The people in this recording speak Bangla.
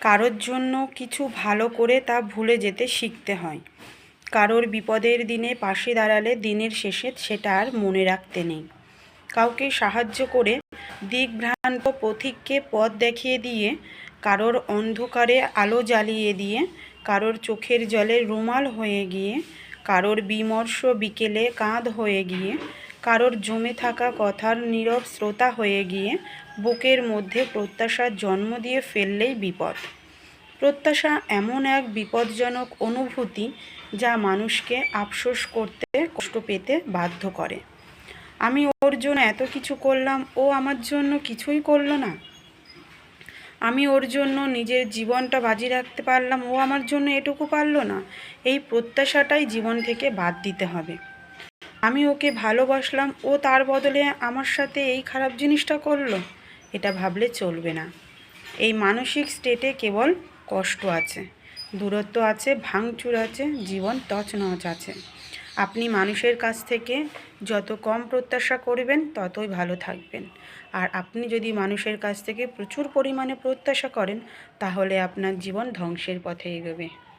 কারোর জন্য কিছু ভালো করে তা ভুলে যেতে শিখতে হয়। কারোর বিপদের দিনে পাশে দাঁড়ালে দিনের শেষে সেটা আর মনে রাখতে নেই। কাউকে সাহায্য করে দিকভ্রান্ত পথিককে পথ দেখিয়ে দিয়ে, কারোর অন্ধকারে আলো জ্বালিয়ে দিয়ে, কারোর চোখের জলে রুমাল হয়ে গিয়ে, কারোর বিমর্ষ বিকেলে কাঁধ হয়ে গিয়ে কারোর জমে থাকা কথার নীরব শ্রোতা হয়ে গিয়ে বুকের মধ্যে প্রত্যাশার জন্ম দিয়ে ফেললেই বিপদ। প্রত্যাশা এমন এক বিপজ্জনক অনুভূতি যা মানুষকে আফসোস করতে, কষ্ট পেতে বাধ্য করে। আমি ওর জন্য এত কিছু করলাম, ও আমার জন্য কিছুই করল না। আমি ওর জন্য নিজের জীবনটা বাজি রাখতে পারলাম, ও আমার জন্য এটুকু পারল না। এই প্রত্যাশাটাই জীবন থেকে বাদ দিতে হবে। আমি ওকে ভালোবাসলাম, ও তার বদলে আমার সাথে এই খারাপ জিনিসটা করল। এটা ভাবলে চলবে না। এই মানসিক স্টেটে কেবল কষ্ট আছে। দূরত্ব আছে, ভাঙচুর আছে, জীবন তছনছ আছে। আপনি মানুষের কাছ থেকে যত কম প্রত্যাশা করবেন, ততই ভালো থাকবেন। আর আপনি যদি মানুষের কাছ থেকে প্রচুর পরিমাণে প্রত্যাশা করেন, তাহলে আপনার জীবন ধ্বংসের পথে এগোবে।